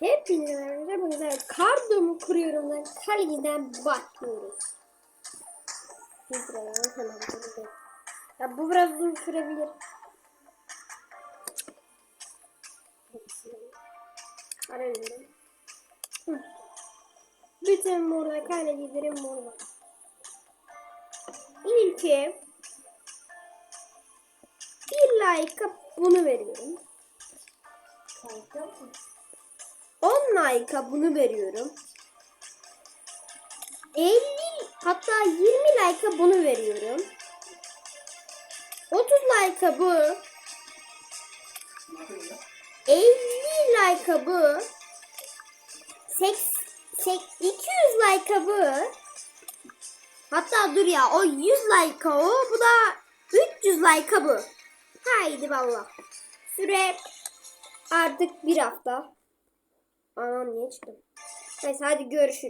Hepinize merhaba. Sizlerle kardomu kuruyorum ben kaleciden başlıyoruz. Bir sıradan hemen buradayım. Ya bu biraz uzun sürebilir. Arayalım. Hı. Bütün burada kalecilerim burada. İlki bir like'a bunu veriyorum. 10 like'a bunu veriyorum. 50 hatta 20 like'a bunu veriyorum. 30 like'a bu. 50 like'a bu. 200 like'a bu. Hatta dur ya o 100 like'a o. Bu da 300 like'a bu. Haydi valla. Süre artık bir hafta. Anam niye çıktım? Neyse hadi görüşürüz.